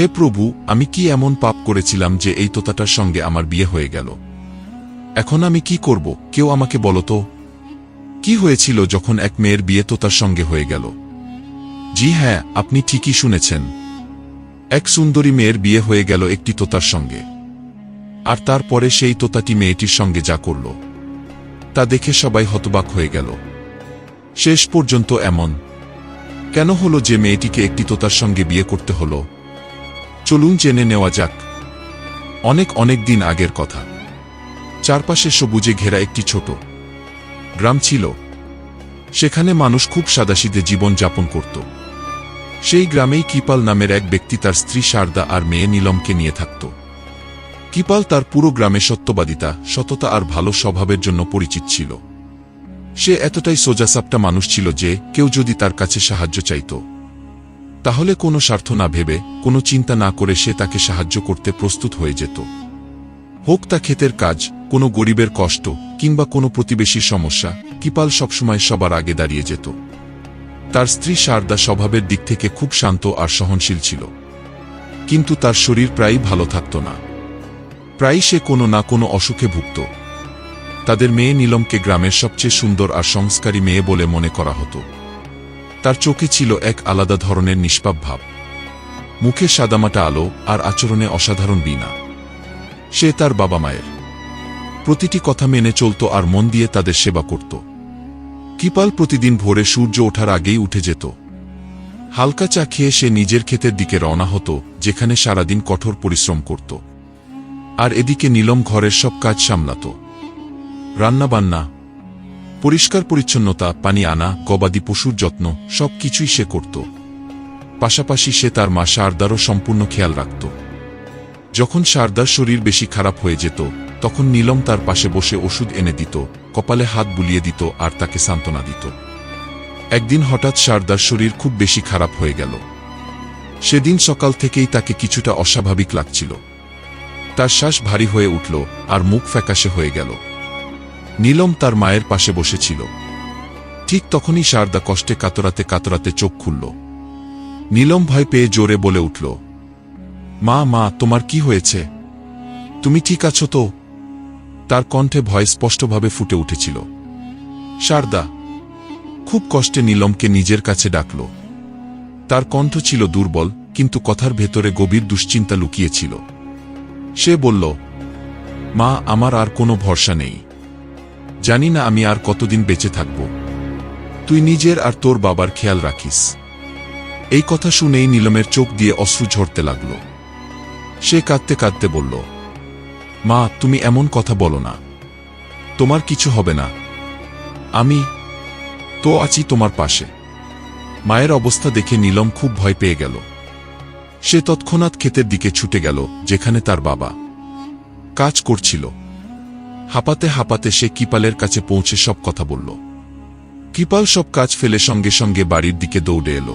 হে প্রভু, আমি কি এমন পাপ করেছিলাম যে এই তোতাটার সঙ্গে আমার বিয়ে হয়ে গেল? এখন আমি কি করব? কেউ আমাকে বলতো কি হয়েছিল যখন এক মেয়ের বিয়ে তোতার সঙ্গে হয়ে গেল? জি হ্যাঁ আপনি ঠিকই শুনেছেন। এক সুন্দরী মেয়ের বিয়ে হয়ে গেল একটি তোতার সঙ্গে। আর তারপরে সেই তোতাটি মেয়েটির সঙ্গে যা করল, তা দেখে সবাই হতবাক হয়ে গেল। শেষ পর্যন্ত এমন। কেন হলো যে মেয়েটিকে একটি তোতার সঙ্গে বিয়ে করতে হলো? চলুন জেনে নেওয়া যাক। অনেক অনেক দিন আগের কথা। চারপাশে সবুজে ঘেরা একটি ছোট গ্রাম ছিল। সেখানে মানুষ খুব সাদাসিদে জীবন যাপন করত। সেই গ্রামেই কিপাল নামের এক ব্যক্তি তার স্ত্রী শারদা আর মেয়ে নীলমকে নিয়ে থাকত। কিপাল তার পুরো গ্রামে সত্যবাদিতা, সততা আর ভালো স্বভাবের জন্য পরিচিত ছিল। সে এতটাই সোজাসাপটা মানুষ ছিল যে কেউ যদি তার কাছে সাহায্য চাইত তাহলে কোনো স্বার্থ না ভেবে, কোনো চিন্তা না করে সে তাকে সাহায্য করতে প্রস্তুত হয়ে যেত। হোক তা ক্ষেতের কাজ, কোনো গরিবের কষ্ট, কিংবা কোনো প্রতিবেশীর সমস্যা, কিপাল সবসময় সবার আগে দাঁড়িয়ে যেত। তার স্ত্রী সারদা স্বভাবের দিক থেকে খুব শান্ত আর সহনশীল ছিল। কিন্তু তার শরীর প্রায়ই ভালো থাকত না। প্রায়ই সে কোনো না কোনো অসুখে ভুগত। তাদের মেয়ে নীলমকে গ্রামের সবচেয়ে সুন্দর আর সংস্কারী মেয়ে বলে মনে করা হতো। তার চোখে ছিল এক আলাদা ধরনের নিষ্পাপ ভাব। মুখে সাদামাটা আলো আর আচরণে অসাধারণ বিনা সে তার বাবা মায়ের। প্রতিটি কথা মেনে চলত আর মন দিয়ে তাদের সেবা করত। কিপাল প্রতিদিন ভোরে সূর্য ওঠার আগেই উঠে যেত। হালকা চা খেয়ে সে নিজের ক্ষেতের দিকে রওনা হতো, যেখানে সারাদিন কঠোর পরিশ্রম করত। আর এদিকে নীলম ঘরের সব কাজ সামলাত। রান্নাবান্না পরিষ্কার পরিচ্ছন্নতা, পানি আনা, গবাদি পশুর যত্ন সব কিছুই সে করত। পাশাপাশি সে তার মা সারদারও সম্পূর্ণ খেয়াল রাখত। যখন সারদার শরীর বেশি খারাপ হয়ে যেত, তখন নীলম তার পাশে বসে ওষুধ এনে দিত, কপালে হাত বুলিয়ে দিত আর তাকে সান্ত্বনা দিত। একদিন হঠাৎ সারদার শরীর খুব বেশি খারাপ হয়ে গেল। সেদিন সকাল থেকেই তাকে কিছুটা অস্বাভাবিক লাগছিল। তার শ্বাস ভারী হয়ে উঠল আর মুখ ফ্যাকাশে হয়ে গেল। নীলম তার মায়ের পাশে বসেছিল। ঠিক তখনই শারদা কষ্টে কাতরাতে কাতরাতে চোখ খুলল। নীলম ভয় পেয়ে জোরে বলে উঠল, মা মা, তোমার কি হয়েছে? তুমি ঠিক আছো তো? তার কণ্ঠে ভয় স্পষ্টভাবে ফুটে উঠেছিল। শারদা, খুব কষ্টে নীলমকে নিজের কাছে ডাকল। তার কণ্ঠ ছিল দুর্বল, কিন্তু কথার ভেতরে গভীর দুশ্চিন্তা লুকিয়েছিল। সে বলল, মা, আমার আর কোনো ভরসা নেই। জানি না আমি আর কতদিন বেঁচে থাকব। তুই নিজের আর তোর বাবার খেয়াল রাখিস। এই কথা শুনেই নীলমের চোখ দিয়ে অশ্রু ঝরতে লাগল। সে কাঁদতে কাঁদতে বলল, মা, তুমি এমন কথা বলো না। তোমার কিছু হবে না। আমি তো আছি তোমার পাশে। মায়ের অবস্থা দেখে নীলম খুব ভয় পেয়ে গেল। সে তৎক্ষণাৎ ক্ষেতের দিকে ছুটে গেল, যেখানে তার বাবা। কাজ করছিল। হাঁপাতে হাঁপাতে সে কিপালের কাছে পৌঁছে সব কথা বলল। কিপাল সব কাজ ফেলে সঙ্গে সঙ্গে বাড়ির দিকে দৌড়ে এলো।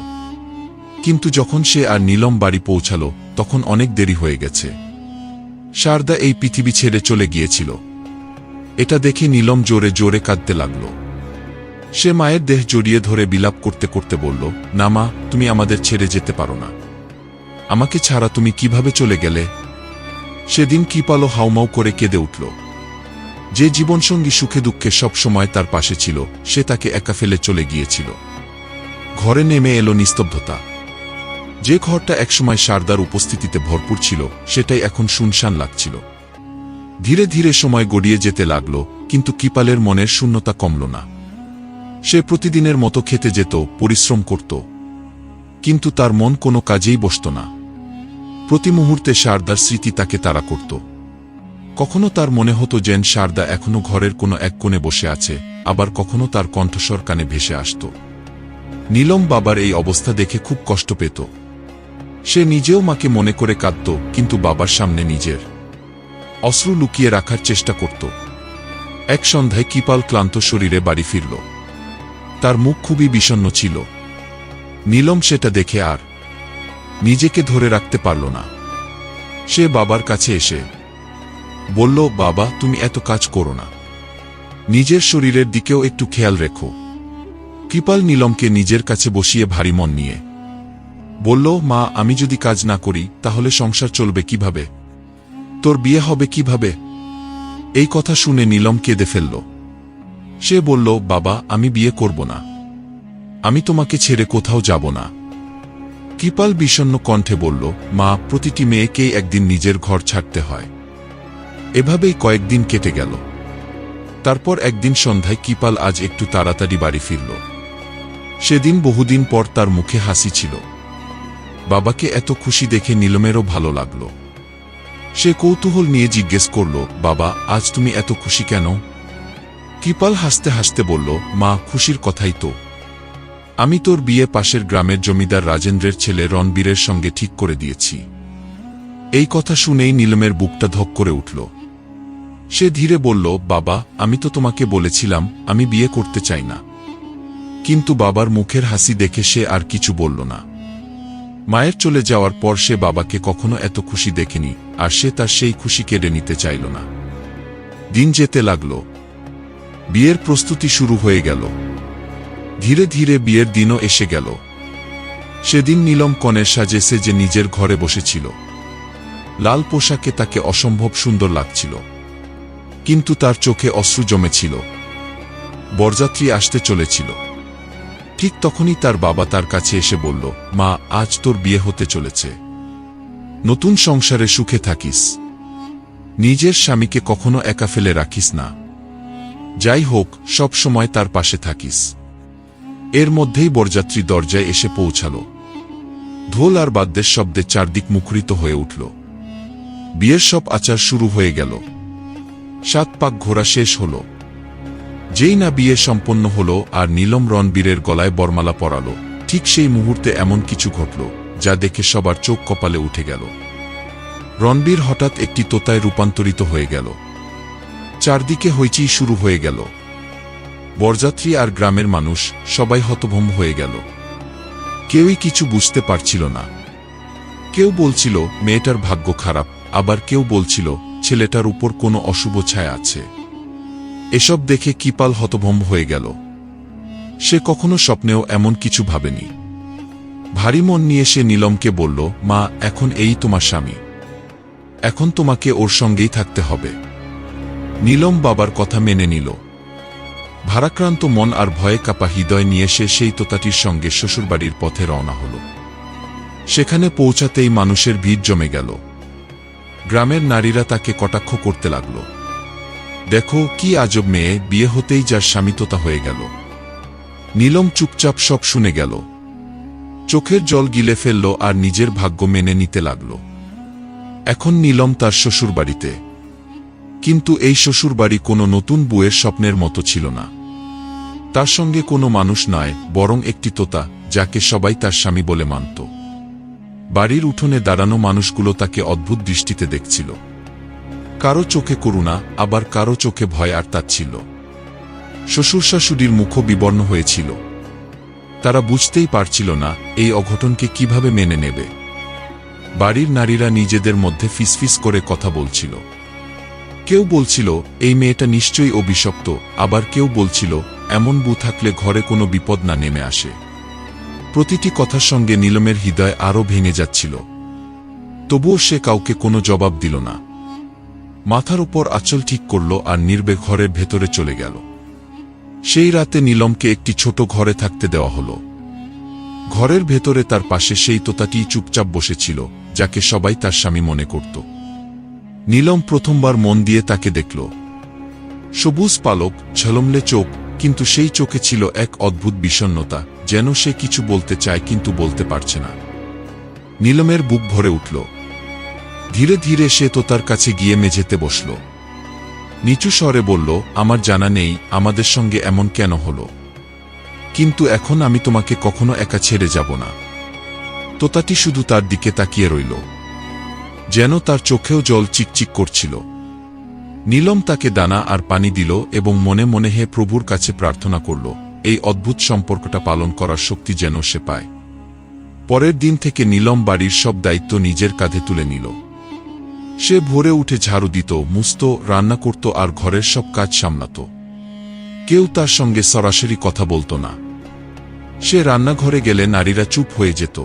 কিন্তু যখন সে আর নীলম বাড়ি পৌঁছাল, তখন অনেক দেরি হয়ে গেছে। শারদা এই পৃথিবী ছেড়ে চলে গিয়েছিল। এটা দেখে নীলম জোরে জোরে কাঁদতে লাগল। সে মায়ের দেহ জড়িয়ে ধরে বিলাপ করতে করতে বলল, না মা, তুমি আমাদের ছেড়ে যেতে পারো না। আমাকে ছাড়া তুমি কীভাবে চলে গেলে? সেদিন কিপালো হাউমাউ করে কেঁদে উঠল। যে জীবনসঙ্গী সুখে দুঃখে সব সময় তার পাশে ছিল, সে তাকে একা ফেলে চলে গিয়েছিল। ঘরে নেমে এলো নিস্তব্ধতা। যে ঘরটা একসময় সারদার উপস্থিতিতে ভরপুর ছিল, সেটাই এখন শুনশান লাগছিল। ধীরে ধীরে সময় গড়িয়ে যেতে লাগল, কিন্তু কিপালের মনের শূন্যতা কমল না। সে প্রতিদিনের মতো খেতে যেত, পরিশ্রম করত। কিন্তু তার মন কোনো কাজেই বসত না। প্রতি মুহূর্তে শারদার স্মৃতি তাকে তাড়া করত। কখনো তার মনে হতো যেন সারদা এখনও ঘরের কোনো এক কোণে বসে আছে, আবার কখনো তার কণ্ঠস্বর কানে ভেসে আসত। নীলম বাবার এই অবস্থা দেখে খুব কষ্ট পেত। সে নিজেও মাকে মনে করে কাঁদত, কিন্তু বাবার সামনে নিজের অশ্রু লুকিয়ে রাখার চেষ্টা করত। এক সন্ধ্যায় কিপাল ক্লান্ত শরীরে বাড়ি ফিরল। তার মুখ খুবই বিষণ্ণ ছিল। নীলম সেটা দেখে আর নিজেকে ধরে রাখতে পারল না। সে বাবার কাছে এসে বলল, বাবা, তুমি এত কাজ করো না। নিজের শরীরের দিকেও একটু খেয়াল রেখো। কৃপাল নীলমকে নিজের কাছে বসিয়ে ভারী মন নিয়ে। বলল, মা, আমি যদি কাজ না করি, তাহলে সংসার চলবে কীভাবে? তোর বিয়ে হবে কীভাবে? এই কথা শুনে নীলম কেঁদে ফেলল। সে বলল, বাবা, আমি বিয়ে করব না। আমি তোমাকে ছেড়ে কোথাও যাব না। কৃপাল বিষণ্ণ কণ্ঠে বলল, মা, প্রতিটি মেয়েকেই একদিন নিজের ঘর ছাড়তে হয়। এভাবেই কয়েকদিন কেটে গেল। তারপর একদিন সন্ধ্যায় কিপাল আজ একটু তাড়াতাড়ি বাড়ি ফিরল। সেদিন বহুদিন পর তার মুখে হাসি ছিল। বাবাকে এত খুশি দেখে নীলমেরও ভালো লাগল। সে কৌতূহল নিয়ে জিজ্ঞেস করল, বাবা, আজ তুমি এত খুশি কেন? কিপাল হাসতে হাসতে বলল, মা, খুশির কথাই তো। আমি তোর বিয়ে পাশের গ্রামের জমিদার রাজেন্দ্রের ছেলে রণবীরের সঙ্গে ঠিক করে দিয়েছি। এই কথা শুনেই নীলমের বুকটা ধক করে উঠল। সে ধীরে বলল, বাবা, আমি তো তোমাকে বলেছিলাম, আমি বিয়ে করতে চাই না। কিন্তু বাবার মুখের হাসি দেখে সে আর কিছু বলল না। মায়ের চলে যাওয়ার পর সে বাবাকে কখনো এত খুশি দেখেনি, আর সে তার সেই খুশি কেড়ে নিতে চাইল না। দিন যেতে লাগল। বিয়ের প্রস্তুতি শুরু হয়ে গেল। ধীরে ধীরে বিয়ের দিনও এসে গেল। সেদিন নীলম কনের সাজে সে যে নিজের ঘরে বসেছিল। লাল পোশাকে তাকে অসম্ভব সুন্দর লাগছিল। কিন্তু তার চোখে অশ্রু জমেছিল। বরযাত্রী আসতে চলেছিল। ঠিক তখনই তার বাবা তার কাছে এসে বলল, মা, আজ তোর বিয়ে হতে চলেছে। নতুন সংসারে সুখে থাকিস। নিজের স্বামীকে কখনো একা ফেলে রাখিস না। যাই হোক, সব সময় তার পাশে থাকিস। এর মধ্যেই বরযাত্রী দরজায় এসে পৌঁছাল। ঢোল আর বাদ্যের শব্দে চারদিক মুখরিত হয়ে উঠল। বিয়ের সব আচার শুরু হয়ে গেল। সাত পাক ঘোরা শেষ হল। যেই না বিয়ে সম্পন্ন হল আর নীলম রণবীরের গলায় বরমালা পরালো, ঠিক সেই মুহূর্তে এমন কিছু ঘটল, যা দেখে সবার চোখ কপালে উঠে গেল। রণবীর হঠাৎ একটি তোতায় রূপান্তরিত হয়ে গেল। চারদিকে হইচই শুরু হয়ে গেল। বরযাত্রী আর গ্রামের মানুষ সবাই হতভম্ব হয়ে গেল। কেউই কিছু বুঝতে পারছিল না। কেউ বলছিল, মেয়েটার ভাগ্য খারাপ। আবার কেউ বলছিল ছেলেটার উপর কোনো অশুভ ছায়া আছে। এসব দেখে কিপাল হতভম্ব হয়ে গেল। সে কখনো স্বপ্নেও এমন কিছু ভাবেনি। ভারী মন নিয়ে সে নীলমকে বলল, মা, এখন এই তোমার স্বামী। এখন তোমাকে ওর সঙ্গেই থাকতে হবে। নীলম বাবার কথা মেনে নিল। ভারাক্রান্ত মন আর ভয়ে কাপা হৃদয় নিয়ে সে সেই তোতাটির সঙ্গে শ্বশুরবাড়ির পথে রওনা হল। সেখানে পৌঁছাতেই মানুষের ভিড় জমে গেল। গ্রামের নারীরা তাকে কটাক্ষ করতে লাগল। দেখো, কি আজব মেয়ে, বিয়ে হতেই যার স্বামীততা হয়ে গেল। নীলম চুপচাপ সব শুনে গেল। চোখের জল গিলে ফেলল আর নিজের ভাগ্য মেনে নিতে লাগল। এখন নীলম তার শ্বশুরবাড়িতে। কিন্তু এই শ্বশুরবাড়ি কোনো নতুন বউয়ের স্বপ্নের মতো ছিল না। তার সঙ্গে কোনো মানুষ নয়, বরং একটি তোতা, যাকে সবাই তার স্বামী বলে মানত। বাড়ির উঠোনে দাঁড়ানো মানুষগুলো তাকে অদ্ভুত দৃষ্টিতে দেখছিল। কারও চোখে করুণা, আবার কারও চোখে ভয় আর তাচ্ছিল শ্বশুর শাশুড়ির মুখও বিবর্ণ হয়েছিল। তারা বুঝতেই পারছিল না, এই অঘটনকে কীভাবে মেনে নেবে। বাড়ির নারীরা নিজেদের মধ্যে ফিসফিস করে কথা বলছিল। কেউ বলছিল, এই মেয়েটা নিশ্চয়ই অভিশপ্ত। আবার কেউ বলছিল, এমন বু থাকলে ঘরে কোনো বিপদ না নেমে আসে। প্রতিটি কথার সঙ্গে নীলমের হৃদয় আরও ভেঙে যাচ্ছিল। তবুও সে কাউকে কোনো জবাব দিল না। মাথার উপর আঁচল ঠিক করল আর নির্বে ঘরের ভেতরে চলে গেল। সেই রাতে নীলমকে একটি ছোট ঘরে থাকতে দেওয়া হল। ঘরের ভেতরে তার পাশে সেই তোতাটি চুপচাপ বসেছিল, যাকে সবাই তার স্বামী মনে করত। নীলম প্রথমবার মন দিয়ে তাকে দেখল। সবুজ পালক, ঝলমলে চোখ, কিন্তু সেই চোখে ছিল এক অদ্ভুত বিষণ্নতা যেন সে কিছু বলতে চায় কিন্তু বলতে পারছে না। নীলমের বুক ভরে উঠল। ধীরে ধীরে সে তো তার কাছে গিয়ে মেঝেতে বসল। নিচু স্বরে বলল, আমার জানা নেই, আমাদের সঙ্গে এমন কেন হল? কিন্তু এখন আমি তোমাকে কখনো একা ছেড়ে যাব না। তোতাটি শুধু তার দিকে তাকিয়ে রইল। যেন তার চোখেও জল চিকচিক করছিল। নীলম তাকে দানা আর পানি দিল এবং মনে মনে হে প্রভুর কাছে প্রার্থনা করল এই অদ্ভুত সম্পর্কটা পালন করার শক্তি যেন সে পায়। পরের দিন থেকে নীলম বাড়ির সব দায়িত্ব নিজের কাঁধে তুলে নিল। সে ভোরে উঠে ঝাড়ু দিত মুস্ত রান্না করত আর ঘরের সব কাজ সামলাত। কেউ তার সঙ্গে সরাসরি কথা বলতো না। সে রান্নাঘরে গেলে নারীরা চুপ হয়ে যেত।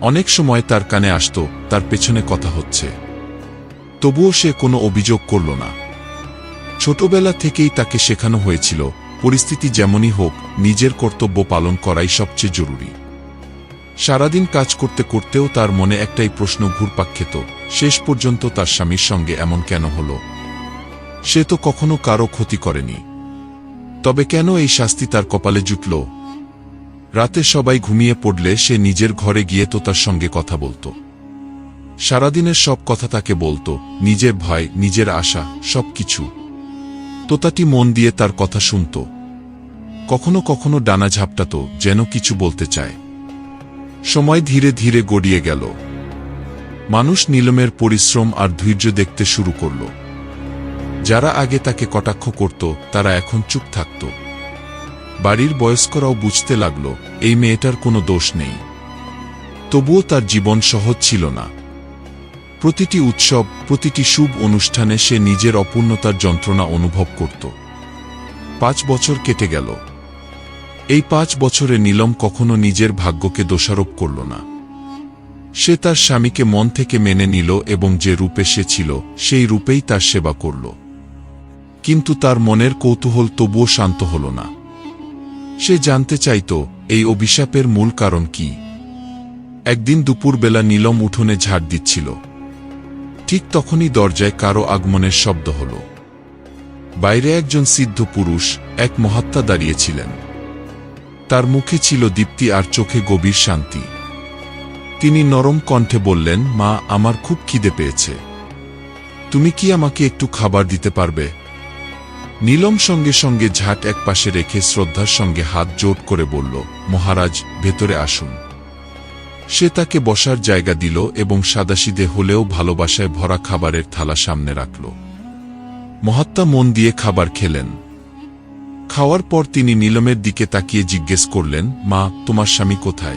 অনেক সময় তার কানে আসত, তার পেছনে কথা হচ্ছে। তবুও সে কোনো অভিযোগ করল না। ছোটবেলা থেকেই তাকে শেখানো হয়েছিল পরিস্থিতি যেমনই হোক, নিজের কর্তব্য পালন করাই সবচেয়ে জরুরি। সারাদিন কাজ করতে করতেও তার মনে একটাই প্রশ্ন ঘুরপাক খেত, শেষ পর্যন্ত তার স্বামীর সঙ্গে এমন কেন হল? সে তো কখনো কারও ক্ষতি করেনি। তবে কেন এই শাস্তি তার কপালে জুটল? রাতে সবাই ঘুমিয়ে পড়লে সে নিজের ঘরে গিয়ে তো তার সঙ্গে কথা বলতো। সারাদিনের সব কথা তাকে বলতো, নিজের ভয়, নিজের আশা সব কিছু তোতাটি মন দিয়ে তার কথা শুনত। কখনো কখনো ডানা ঝাপটাতো, যেন কিছু বলতে চায়। সময় ধীরে ধীরে গড়িয়ে গেল। মানুষ নীলমের পরিশ্রম আর ধৈর্য দেখতে শুরু করল। যারা আগে তাকে কটাক্ষ করত, তারা এখন চুপ থাকত। বাড়ির বয়স্করাও বুঝতে লাগল, এই মেয়েটার কোনো দোষ নেই। তবুও তার জীবন সহজ ছিল না। প্রতিটি উৎসব, প্রতিটি শুভ অনুষ্ঠানে সে নিজের অপূর্ণতার যন্ত্রণা অনুভব করত। পাঁচ বছর কেটে গেল। এই পাঁচ বছরে নীলম কখনো নিজের ভাগ্যকে দোষারোপ করল না। সে তার স্বামীকে মন থেকে মেনে নিল এবং যে রূপে সে ছিল, সেই রূপেই তার সেবা করল। কিন্তু তার মনের কৌতূহল তবুও শান্ত হল না। সে জানতে চাইত, এই অভিশাপের মূল কারণ কি? একদিন দুপুরবেলা নীলম উঠোনে ঝাড় দিচ্ছিল। ঠিক তখনই দরজায় কারও আগমনের শব্দ হল। বাইরে একজন সিদ্ধ পুরুষ, এক মহাত্মা দাঁড়িয়েছিলেন। তার মুখে ছিল দীপ্তি আর চোখে গভীর শান্তি। তিনি নরম কণ্ঠে বললেন, মা, আমার খুব খিদে পেয়েছে। তুমি কি আমাকে একটু খাবার দিতে পারবে? নীলম সঙ্গে সঙ্গে ঝাঁট এক পাশে রেখে শ্রদ্ধার সঙ্গে হাত জোট করে বলল, মহারাজ, ভেতরে আসুন। সে তাকে বসার জায়গা দিল এবং সাদাসিদে হলেও ভালোবাসায় ভরা খাবারের থালা সামনে রাখল। মহাত্মা মন দিয়ে খাবার খেলেন। খাওয়ার পর তিনি নীলমের দিকে তাকিয়ে জিজ্ঞেস করলেন, মা, তোমার স্বামী কোথায়?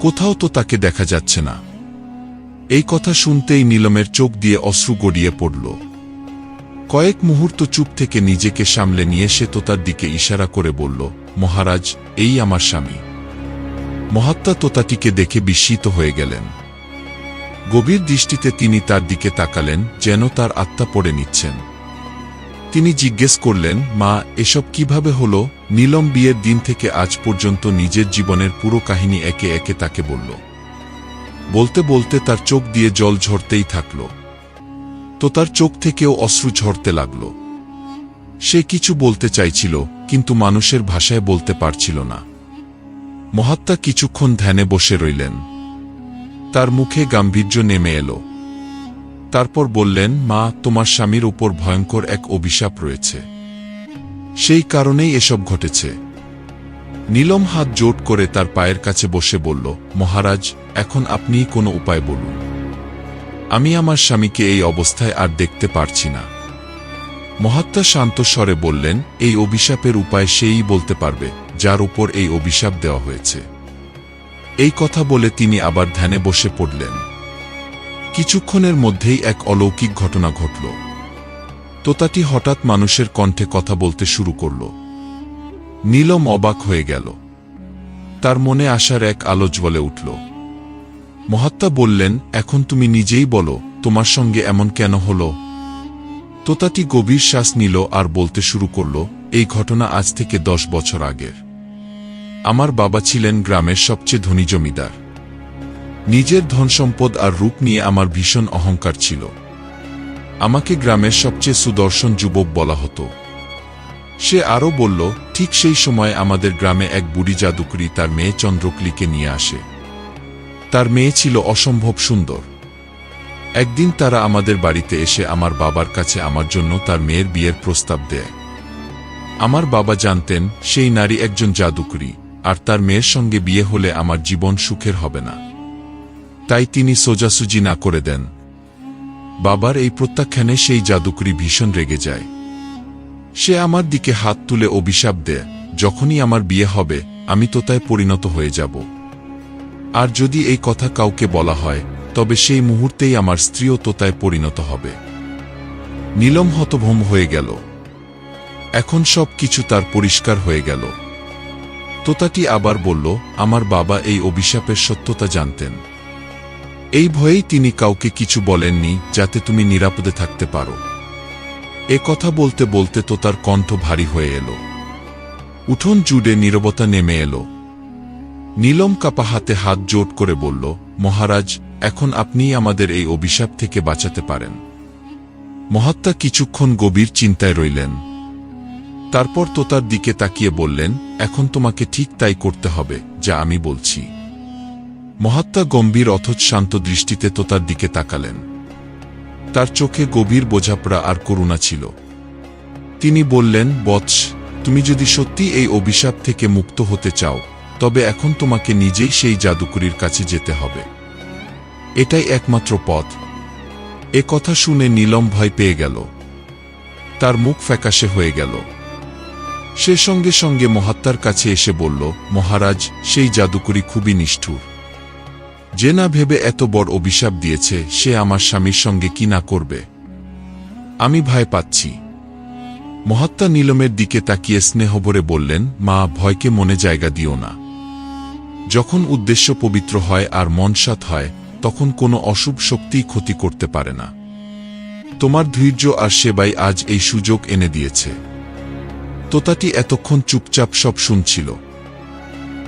কোথাও তো তাকে দেখা যাচ্ছে না। এই কথা শুনতেই নীলমের চোখ দিয়ে অশ্রু গড়িয়ে পড়ল। কয়েক মুহূর্ত চুপ থেকে নিজেকে সামলে নিয়ে সে তো তার দিকে ইশারা করে বলল, মহারাজ, এই আমার স্বামী। মহাত্মা তোতাটিকে দেখে বিস্মিত হয়ে গেলেন। গভীর দৃষ্টিতে তিনি তার দিকে তাকালেন, যেন তার আত্মা পড়ে নিচ্ছেন। তিনি জিজ্ঞেস করলেন, মা, এসব কীভাবে হল? নীলম বিয়ের দিন থেকে আজ পর্যন্ত নিজের জীবনের পুরো কাহিনী একে একে তাকে বলল। বলতে বলতে তার চোখ দিয়ে জল ঝরতেই থাকল। তো তার চোখ থেকেও অশ্রু ঝরতে লাগল। সে কিছু বলতে চাইছিল, কিন্তু মানুষের ভাষায় বলতে পারছিল না। মহাত্মা কিছুক্ষণ ধ্যানে বসে রইলেন। তার মুখে গাম্ভীর্য নেমে এলো। তারপর বললেন, মা, তোমার স্বামীর উপর ভয়ঙ্কর এক অভিশাপ রয়েছে। সেই কারণেই এসব ঘটেছে। নীলম হাত জোট করে তার পায়ের কাছে বসে বলল, মহারাজ, এখন আপনিই কোনো উপায় বলুন। আমি আমার স্বামীকে এই অবস্থায় আর দেখতে পারছি না। মহাত্মা শান্ত স্বরে বললেন, এই অভিশাপের উপায় সেই বলতে পারবে। যার উপর এই অভিশাপ দেওয়া হয়েছে। এই কথা বলে তিনি আবার ধ্যানে বসে পড়লেন। কিছুক্ষণের মধ্যেই এক অলৌকিক ঘটনা ঘটল। তোতাটি হঠাৎ মানুষের কণ্ঠে কথা বলতে শুরু করল। নীলম অবাক হয়ে গেল। তার মনে আসার এক আলো জ্বলে উঠল। মহাত্মা বললেন, এখন তুমি নিজেই বলো, তোমার সঙ্গে এমন কেন হল? তোতাটি গভীর শ্বাস নিল আর বলতে শুরু করল, এই ঘটনা আজ থেকে দশ বছর আগের। আমার বাবা ছিলেন গ্রামের সবচেয়ে ধনী জমিদার। নিজের ধনসম্পদ আর রূপ নিয়ে আমার ভীষণ অহংকার ছিল। আমাকে গ্রামের সবচেয়ে সুদর্শন যুবক বলা হতো। সে আরও বলল, ঠিক সেই সময় আমাদের গ্রামে এক বুড়ি জাদুকরি তার মেয়ে চন্দ্রকলিকে নিয়ে আসে। তার মেয়ে ছিল অসম্ভব সুন্দর। একদিন তারা আমাদের বাড়িতে এসে আমার বাবার কাছে আমার জন্য তার মেয়ের বিয়ের প্রস্তাব দেয়। আমার বাবা জানতেন, সেই নারী একজন জাদুকরি। আর তার মেয়ের সঙ্গে বিয়ে হলে আমার জীবন সুখের হবে না। তাই তিনি সোজাসুজি না করে দেন। বাবার এই প্রত্যাখ্যানে সেই জাদুকরি ভীষণ রেগে যায়। সে আমার দিকে হাত তুলে অভিশাপ দেয়, যখনই আমার বিয়ে হবে, আমি তোতায় পরিণত হয়ে যাব। আর যদি এই কথা কাউকে বলা হয়, তবে সেই মুহূর্তেই আমার স্ত্রীও তোতায় পরিণত হবে। নীলম হতভম্ব হয়ে গেল। এখন সব কিছু তার পরিষ্কার হয়ে গেল। তোতাটি আবার বলল, আমার বাবা এই অভিশাপের সত্যতা জানতেন। এই ভয়েই তিনি কাউকে কিছু বলেননি, যাতে তুমি নিরাপদে থাকতে পারো। এ কথা বলতে বলতে তোতার কণ্ঠ ভারী হয়ে এলো। উঠোন জুড়ে নীরবতা নেমে এলো। নীলম কাপা হাতে হাত জোট করে বলল, মহারাজ, এখন আপনিই আমাদের এই অভিশাপ থেকে বাঁচাতে পারেন। মহাত্মা কিছুক্ষণ গভীর চিন্তায় রইলেন। তারপর তোতার দিকে তাকিয়ে বললেন, এখন তোমাকে ঠিক তাই করতে হবে, যা আমি বলছি। মহাত্মা গম্ভীর অথচ শান্ত দৃষ্টিতে তোতার দিকে তাকালেন। তার চোখে গভীর বোঝাপড়া আর করুণা ছিল। তিনি বললেন, বৎস, তুমি যদি সত্যি এই অভিশাপ থেকে মুক্ত হতে চাও, তবে এখন তোমাকে নিজেই সেই জাদুকরির কাছে যেতে হবে। এটাই একমাত্র পথ। এ কথা শুনে নীলম ভয় পেয়ে গেল। তার মুখ ফ্যাকাশে হয়ে গেল। সে সঙ্গে সঙ্গে মহাত্মার কাছে এসে বলল, মহারাজ, সেই জাদুকরি খুবই নিষ্ঠুর। যে না ভেবে এত বড় অভিশাপ দিয়েছে, সে আমার স্বামীর সঙ্গে কি না করবে? আমি ভয় পাচ্ছি মহাত্মা নীলমের দিকে তাকিয়ে স্নেহভরে বললেন, মা, ভয়কে মনে জায়গা দিও না। যখন উদ্দেশ্য পবিত্র হয় আর মনসাত হয়, তখন কোনো অশুভ শক্তিই ক্ষতি করতে পারে না। তোমার ধৈর্য আর সেবাই আজ এই সুযোগ এনে দিয়েছে। তোতাটি এতক্ষণ চুপচাপ সব শুনছিল।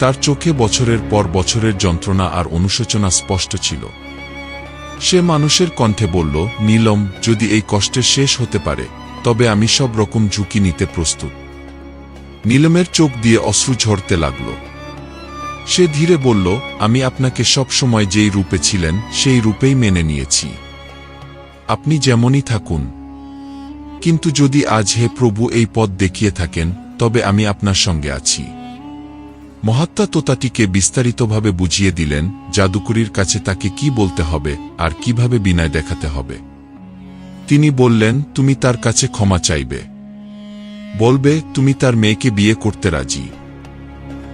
তার চোখে বছরের পর বছরের যন্ত্রণা আর অনুশোচনা স্পষ্ট ছিল। সে মানুষের কণ্ঠে বলল, নীলম, যদি এই কষ্টের শেষ হতে পারে, তবে আমি সব রকম ঝুঁকি নিতে প্রস্তুত। নীলমের চোখ দিয়ে অশ্রু ঝরতে লাগল। সে ধীরে বলল, আমি আপনাকে সব সময় যেই রূপে ছিলেন, সেই রূপেই মেনে নিয়েছি। আপনি যেমনই থাকুন কিন্তু যদি আজ হে প্রভু এই পথ দেখিয়ে থাকেন, তবে আমি আপনার সঙ্গে আছি। মহাত্মা তোতাটিকে বিস্তারিতভাবে বুঝিয়ে দিলেন, জাদুকরির কাছে তাকে কি বলতে হবে, আর কীভাবে বিনয় দেখাতে হবে। তিনি বললেন, তুমি তার কাছে ক্ষমা চাইবে। বলবে, তুমি তার মেয়েকে বিয়ে করতে রাজি।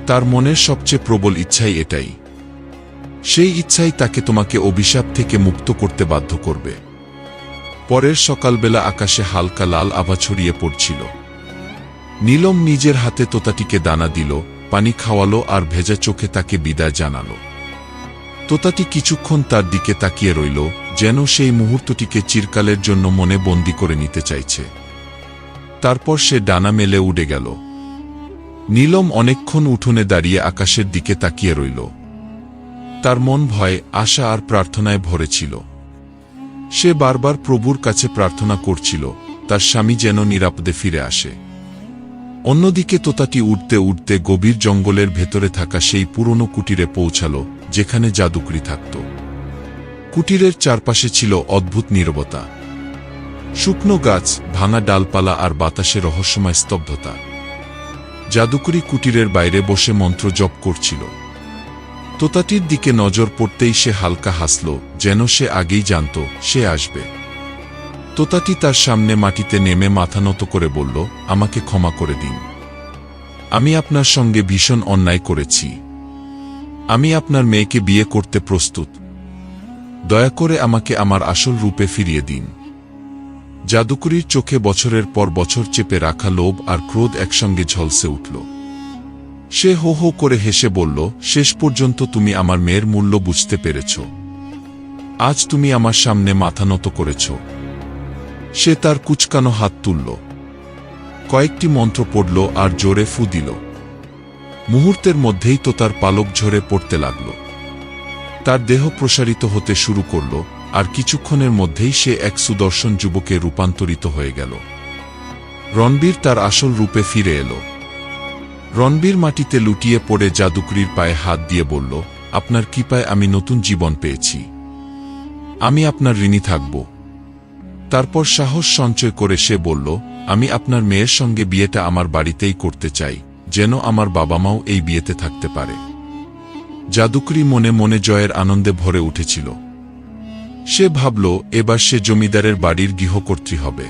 তার মনের সবচেয়ে প্রবল ইচ্ছাই এটাই। সেই ইচ্ছাই তাকে তোমাকে অভিশাপ থেকে মুক্ত করতে বাধ্য করবে। পরের সকালবেলা আকাশে হালকা লাল আভা ছড়িয়ে পড়ছিল। নীলম নিজের হাতে তোতাটিকে দানা দিল, পানি খাওয়ালো আর ভেজা চোখে তাকে বিদায় জানালো। তোতাটি কিছুক্ষণ তার দিকে তাকিয়ে রইল, যেন সেই মুহূর্তটিকে চিরকালের জন্য মনে বন্দি করে নিতে চাইছে। তারপর সে ডানা মেলে উড়ে গেল। নীলম অনেকক্ষণ উঠোনে দাঁড়িয়ে আকাশের দিকে তাকিয়ে রইল। তার মন ভয়, আশা আর প্রার্থনায় ভরেছিল সে বারবার প্রভুর কাছে প্রার্থনা করছিল, তার স্বামী যেন নিরাপদে ফিরে আসে। অন্যদিকে তোতাটি উঠতে উঠতে গভীর জঙ্গলের ভেতরে থাকা সেই পুরনো কুটিরে পৌঁছাল, যেখানে জাদুকরি থাকত। কুটিরের চারপাশে ছিল অদ্ভুত নীরবতা। শুকনো গাছ, ভাঙা ডালপালা আর বাতাসে রহস্যময় স্তব্ধতা। জাদুকরি কুটিরের বাইরে বসে মন্ত্র জপ করছিল। তোতাটির দিকে নজর পড়তেই সে হালকা হাসল, যেন সে আগেই জানত, সে আসবে। তোতাটি তার সামনে মাটিতে নেমে মাথা নত করে বলল, আমাকে ক্ষমা করে দিন। আমি আপনার সঙ্গে ভীষণ অন্যায় করেছি। আমি আপনার মেয়েকে বিয়ে করতে প্রস্তুত। দয়া করে আমাকে আমার আসল রূপে ফিরিয়ে দিন। জাদুকরির চোখে বছরের পর বছর চেপে রাখা লোভ আর ক্রোধ একসঙ্গে ঝলসে উঠল। সে হো হো করে হেসে বলল, শেষ পর্যন্ত তুমি আমার মেয়ের মূল্য বুঝতে পেরেছ। আজ তুমি আমার সামনে মাথা নত করেছ সে তার কুচকানো হাত তুলল। কয়েকটি মন্ত্র পড়ল আর জোরে ফু দিল। মুহূর্তের মধ্যেই তো তার পালক ঝরে পড়তে লাগল। তার দেহ প্রসারিত হতে শুরু করল, আর কিছুক্ষণের মধ্যেই সে এক সুদর্শন যুবকে রূপান্তরিত হয়ে গেল। রণবীর তার আসল রূপে ফিরে এলো। রণবীর মাটিতে লুটিয়ে পড়ে জাদুকরির পায়ে হাত দিয়ে বলল, আপনার কৃপায় আমি নতুন জীবন পেয়েছি। আমি আপনার ঋণী থাকব। তারপর সাহস সঞ্চয় করে সে বলল, আমি আপনার মেয়ের সঙ্গে বিয়েটা আমার বাড়িতেই করতে চাই, যেন আমার বাবা মাও এই বিয়েতে থাকতে পারে। জাদুকরি মনে মনে জয়ের আনন্দে ভরে উঠেছিল। সে ভাবল, এবার সে জমিদারের বাড়ির গৃহকর্ত্রী হবে।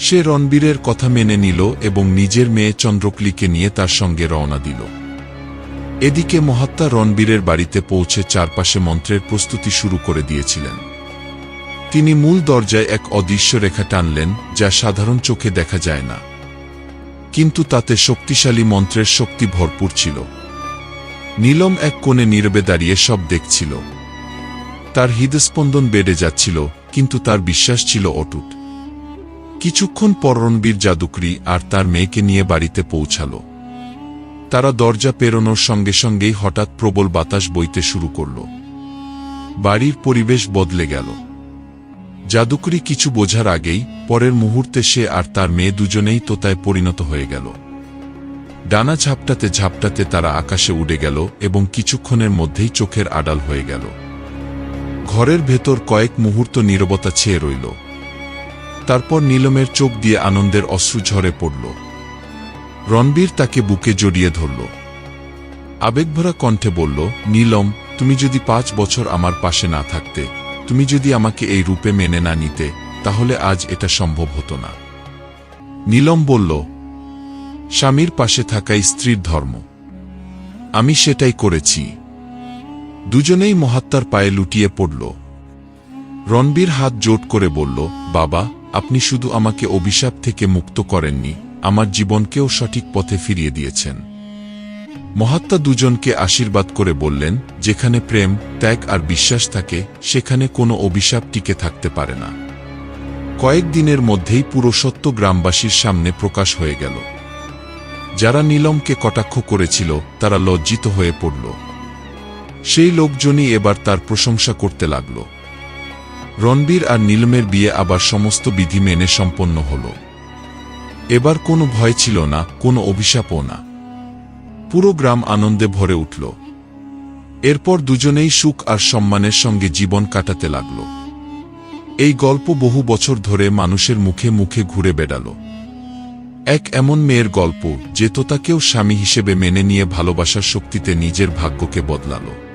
সে রণবীরের কথা মেনে নিল এবং নিজের মেয়ে চন্দ্রকলিকে নিয়ে তার সঙ্গে রওনা দিল। এদিকে মহাত্মা রণবীরের বাড়িতে পৌঁছে চারপাশে মন্ত্রের প্রস্তুতি শুরু করে দিয়েছিলেন। তিনি মূল দরজায় এক অদৃশ্য রেখা টানলেন, যা সাধারণ চোখে দেখা যায় না। কিন্তু তাতে শক্তিশালী মন্ত্রের শক্তি ভরপুর ছিল। নীলম এক কোণে নীরবে দাঁড়িয়ে সব দেখছিল। তার হৃদস্পন্দন বেড়ে যাচ্ছিল, কিন্তু তার বিশ্বাস ছিল অটুট। কিছুক্ষণ পর রণবীর জাদুকরি আর তার মেয়েকে নিয়ে বাড়িতে পৌঁছাল। তারা দরজা পেরোনোর সঙ্গে সঙ্গেই হঠাৎ প্রবল বাতাস বইতে শুরু করল। বাড়ির পরিবেশ বদলে গেল। জাদুকরি কিছু বোঝার আগেই পরের মুহূর্তে সে আর তার মেয়ে দুজনেই তোতায় পরিণত হয়ে গেল। ডানা ঝাপটাতে ঝাপটাতে তারা আকাশে উড়ে গেল এবং কিছুক্ষণের মধ্যেই চোখের আড়াল হয়ে গেল। ঘরের ভেতর কয়েক মুহূর্ত নীরবতা ছেয়ে রইল। তারপর নীলমের চোখ দিয়ে আনন্দের অশ্রু ঝরে পড়ল। রণবীর তাকে বুকে জড়িয়ে ধরল। আবেগভরা কণ্ঠে বলল, নীলম, তুমি যদি পাঁচ বছর আমার পাশে না থাকতে, তুমি যদি আমাকে এই রূপে মেনে না নিতে, তাহলে আজ এটা সম্ভব হতো না। নীলম বলল, স্বামীর পাশে থাকাই স্ত্রীর ধর্ম। আমি সেটাই করেছি। দুজনেই মহাত্মার পায়ে লুটিয়ে পড়ল। রণবীর হাত জোট করে বলল, বাবা আপনি শুধু আমাকে অভিশাপ থেকে মুক্ত করেননি, আমার জীবনকেও সঠিক পথে ফিরিয়ে দিয়েছেন। মহাত্মা দুজনকে আশীর্বাদ করে বললেন, যেখানে প্রেম, ত্যাগ আর বিশ্বাস থাকে, সেখানে কোনো অভিশাপ টিকে থাকতে পারে না। কয়েক দিনের মধ্যেই পুরো সত্য গ্রামবাসীর সামনে প্রকাশ হয়ে গেল। যারা নীলমকে কটাক্ষ করেছিল, তারা লজ্জিত হয়ে পড়ল। সেই লোকজনই এবার তার প্রশংসা করতে লাগল। রণবীর আর নীলমের বিয়ে আবার সমস্ত বিধি মেনে সম্পন্ন হল। এবার কোনো ভয় ছিল না, কোনো অভিশাপও না। পুরো গ্রাম আনন্দে ভরে উঠল। এরপর দুজনেই সুখ আর সম্মানের সঙ্গে জীবন কাটাতে লাগল। এই গল্প বহু বছর ধরে মানুষের মুখে মুখে ঘুরে বেড়াল। এক এমন মেয়ের গল্প যে তোতাকেও স্বামী হিসেবে মেনে নিয়ে ভালোবাসার শক্তিতে নিজের ভাগ্যকে বদলালো।